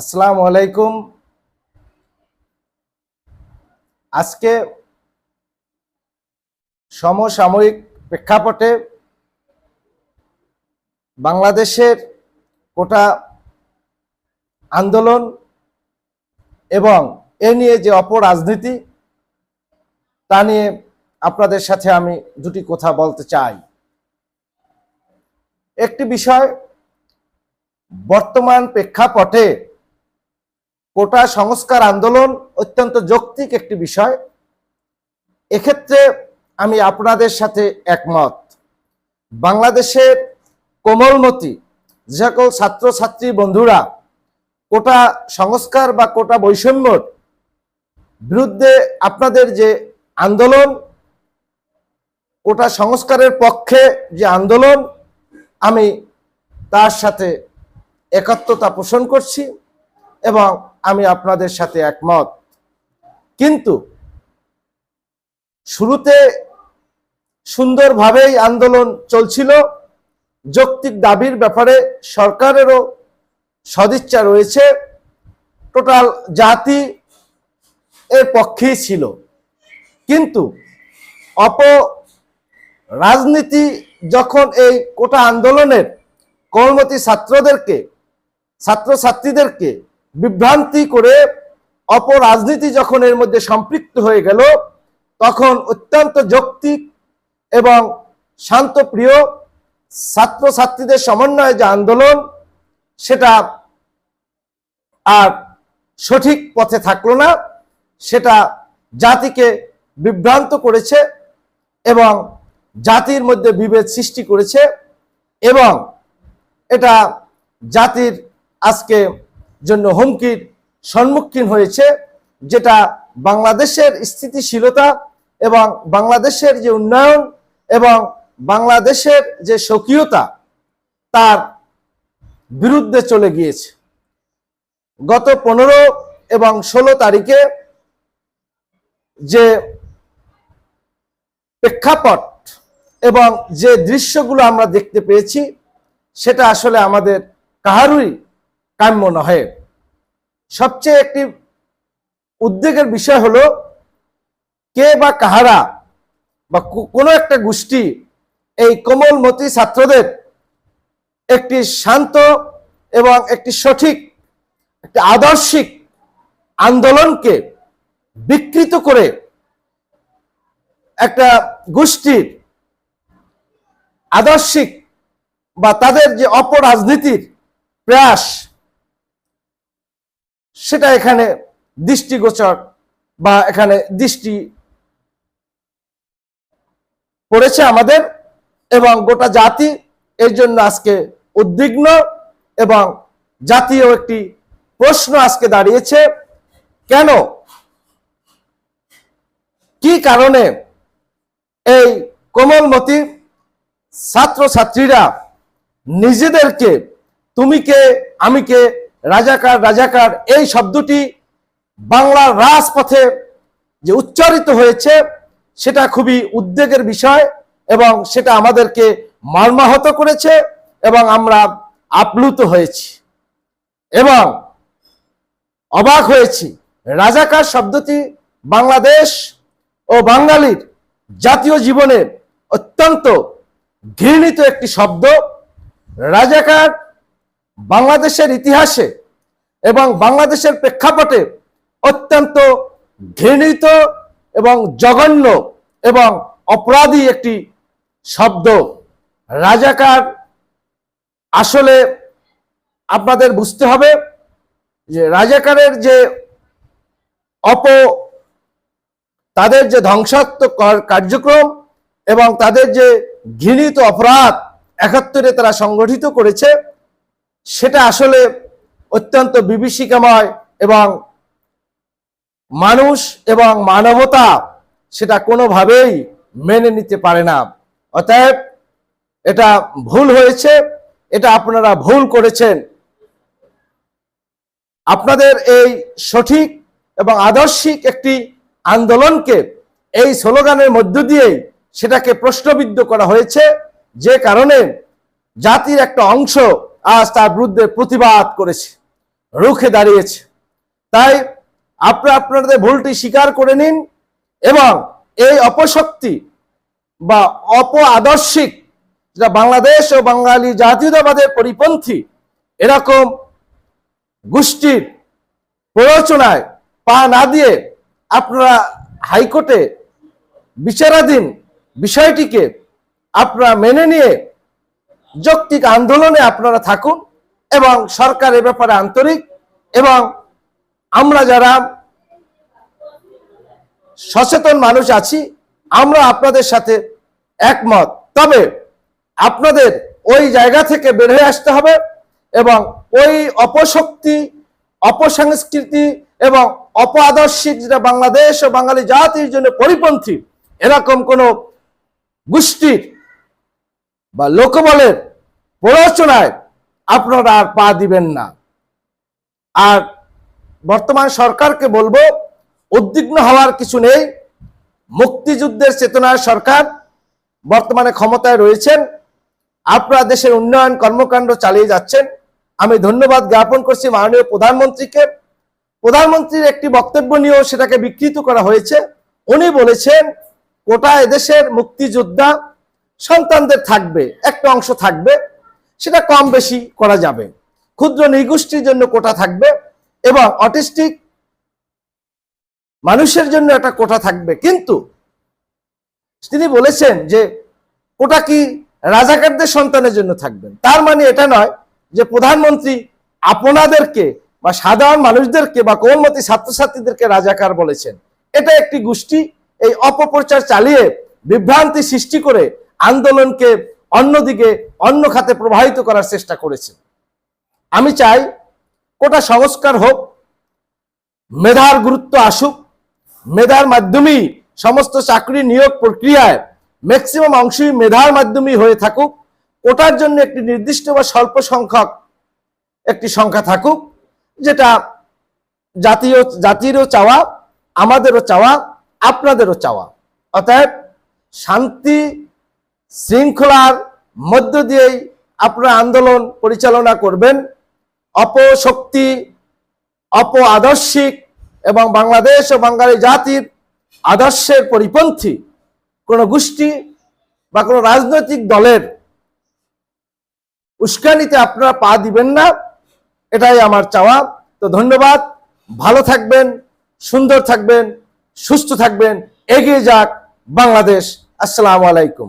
আসসালামু আলাইকুম। আজকে সমসাময়িক প্রেক্ষাপটে বাংলাদেশের কোটা আন্দোলন এবং এ নিয়ে যে অপরাজনীতি, তা নিয়ে আপনাদের সাথে আমি দুটি কথা বলতে চাই। একটি বিষয়, বর্তমান প্রেক্ষাপটে কোটা সংস্কার আন্দোলন অত্যন্ত যৌক্তিক একটি বিষয়। এক্ষেত্রে আমি আপনাদের সাথে একমত। বাংলাদেশের কোমলমতি, যে সকল ছাত্রছাত্রী বন্ধুরা কোটা সংস্কার বা কোটা বৈষম্যর বিরুদ্ধে আপনাদের যে আন্দোলন, কোটা সংস্কারের পক্ষে যে আন্দোলন, আমি তার সাথে একাত্মতা পোষণ করছি এবং আমি আপনাদের সাথে একমত। কিন্তু শুরুতে সুন্দরভাবেই আন্দোলন চলছিল। যৌক্তিক দাবির ব্যাপারে সরকারেরও সদিচ্ছা রয়েছে। টোটাল জাতি এর পক্ষেই ছিল। কিন্তু অপ রাজনীতি যখন এই কোটা আন্দোলনের কর্মতী ছাত্রদেরকে, ছাত্রছাত্রীদেরকে বিভ্রান্তি করে অপরাজনীতি যখন এর মধ্যে সম্পৃক্ত হয়ে গেল, তখন অত্যন্ত যৌক্তিক এবং শান্তপ্রিয় ছাত্রছাত্রীদের সমন্বয়ে যে আন্দোলন, সেটা আর সঠিক পথে থাকল না। সেটা জাতিকে বিভ্রান্ত করেছে এবং জাতির মধ্যে বিভেদ সৃষ্টি করেছে এবং এটা জাতির আজকে জন্য হুমকির সম্মুখীন হয়েছে, যেটা বাংলাদেশের স্থিতিশীলতা এবং বাংলাদেশের যে উন্নয়ন এবং বাংলাদেশের যে স্বকীয়তা, তার বিরুদ্ধে চলে গিয়েছে। গত পনেরো এবং ষোলো তারিখে যে প্রেক্ষাপট এবং যে দৃশ্যগুলো আমরা দেখতে পেয়েছি, সেটা আসলে আমাদের কাহারুই কাম্য নহে। সবচেয়ে একটি উদ্বেগের বিষয় হলো, কে বা কাহারা বা কোনো একটা গোষ্ঠী এই কোমলমতি ছাত্রদের একটি শান্ত এবং একটি সঠিক, একটি আদর্শিক আন্দোলনকে বিকৃত করে একটা গোষ্ঠীর আদর্শিক বা তাদের যে অপরাজনীতির প্রয়াস সেটা এখানে দৃষ্টিগোচর বা এখানে দৃষ্টি পড়েছে আমাদের এবং গোটা জাতি এর জন্য আজকে উদ্বিগ্ন এবং জাতীয় একটি প্রশ্ন আজকে দাঁড়িয়েছে, কেন? কি কারণে এই কোমলমতি ছাত্রছাত্রীরা নিজেদেরকে, তুমি কে, আমি কে রাজাকার রাজাকার, এই শব্দটি বাংলার রাজপথে যে উচ্চারিত হয়েছে, সেটা খুবই উদ্বেগের বিষয় এবং সেটা আমাদেরকে মর্মাহত করেছে এবং আমরা আপ্লুত হয়েছি। এবং অবাক হয়েছি, রাজাকার শব্দটি বাংলাদেশ ও বাঙালির জাতীয় জীবনের অত্যন্ত ঘৃণিত একটি শব্দ। রাজাকার বাংলাদেশের ইতিহাসে এবং বাংলাদেশের প্রেক্ষাপটে অত্যন্ত ঘৃণিত এবং জঘন্য এবং অপরাধী একটি শব্দ। রাজাকার আসলে আপনাদের বুঝতে হবে যে রাজাকারের যে অপ, তাদের যে ধ্বংসাত্মক কার্যক্রম এবং তাদের যে ঘৃণিত অপরাধ একাত্তরে তারা সংগঠিত করেছে সেটা আসলে অত্যন্ত বিভীষিকাময় এবং মানুষ এবং মানবতা সেটা কোনোভাবেই মেনে নিতে পারে না। অতএব এটা ভুল হয়েছে, এটা আপনারা ভুল করেছেন। আপনাদের এই সঠিক এবং আদর্শিক একটি আন্দোলনকে, এই স্লোগানের মধ্য দিয়েই সেটাকে প্রশ্নবিদ্ধ করা হয়েছে। যে কারণে জাতির একটা অংশ আজ তার বিরুদ্ধে প্রতিবাদ করেছে, রুখে দাঁড়িয়েছে। তাই আপনারা আপনাদের ভুলটি স্বীকার করে নিন এবং এই অপশক্তি বা অপ আদর্শিক যেটা বাংলাদেশ ও বাঙালি জাতীয়তাবাদের পরিপন্থী এরকম গোষ্ঠীর প্ররোচনায় পা না দিয়ে আপনারা হাইকোর্টে বিচারাধীন বিষয়টিকে আপনারা মেনে নিয়ে যৌক্তিক আন্দোলনে আপনারা থাকুন এবং সরকার এ ব্যাপারে আন্তরিক এবং আমরা যারা সচেতন মানুষ আছি, আমরা আপনাদের সাথে একমত। তবে আপনাদের ওই জায়গা থেকে বের হয়ে আসতে হবে এবং ওই অপশক্তি, অপসংস্কৃতি এবং অপ আদর্শিক যেটা বাংলাদেশ ও বাঙালি জাতির জন্য পরিপন্থী, এরকম কোন গোষ্ঠীর বা লোকবলের প্ররোচনায় আপনারা আর পা দিবেন না। আর বর্তমান সরকারকে বলব, উদ্বিগ্ন হওয়ার কিছু নেই। মুক্তিযুদ্ধের চেতনার সরকার বর্তমানে ক্ষমতায় রয়েছেন। আপনারা দেশের উন্নয়ন কর্মকাণ্ড চালিয়ে যাচ্ছেন। আমি ধন্যবাদ জ্ঞাপন করছি মাননীয় প্রধানমন্ত্রীকে। প্রধানমন্ত্রীর একটি বক্তব্য নিয়েও সেটাকে বিকৃত করা হয়েছে। উনি বলেছেন, কোটা এদেশের মুক্তিযোদ্ধা সন্তানদের থাকবে, একটা অংশ থাকবে, সেটা কম বেশি করা যাবে। ক্ষুদ্র নৃগোষ্ঠীর জন্য কোটা থাকবে এবং অটিস্টিক মানুষের জন্য একটা কোটা থাকবে। কিন্তু তিনি বলেছেন যে কোটা কি রাজাকারদের সন্তানের জন্য থাকবেন। তার মানে এটা নয় যে প্রধানমন্ত্রী আপনাদেরকে বা সাধারণ মানুষদেরকে বা কোমলমতি ছাত্রছাত্রীদেরকে রাজাকার বলেছেন। এটা একটি গোষ্ঠী, এই অপপ্রচার চালিয়ে বিভ্রান্তি সৃষ্টি করে আন্দোলনকে অন্যদিকে অন্য খাতে প্রবাহিত করার চেষ্টা করেছে। আমি চাই কোটা সংস্কার হোক, মেধার গুরুত্ব আসুক, মেধার মাধ্যমেই সমস্ত চাকরি নিয়োগ প্রক্রিয়ায় ম্যাক্সিমাম অংশই মেধার মাধ্যমেই হয়ে থাকুক, কোটার জন্য একটি নির্দিষ্ট বা স্বল্প সংখ্যক একটি সংখ্যা থাকুক, যেটা জাতীয়, জাতিরও চাওয়া, আমাদেরও চাওয়া, আপনাদেরও চাওয়া। অতএব শান্তি শৃঙ্খলার মধ্য দিয়েই আপনারা আন্দোলন পরিচালনা করবেন। অপশক্তি অপ আদর্শিক এবং বাংলাদেশ ও বাঙালি জাতির আদর্শের পরিপন্থী কোনো গোষ্ঠী বা কোনো রাজনৈতিক দলের উস্কানিতে আপনারা পা দিবেন না। এটাই আমার চাওয়া। তো ধন্যবাদ। ভালো থাকবেন, সুন্দর থাকবেন, সুস্থ থাকবেন। এগিয়ে যাক বাংলাদেশ। আসসালামু আলাইকুম।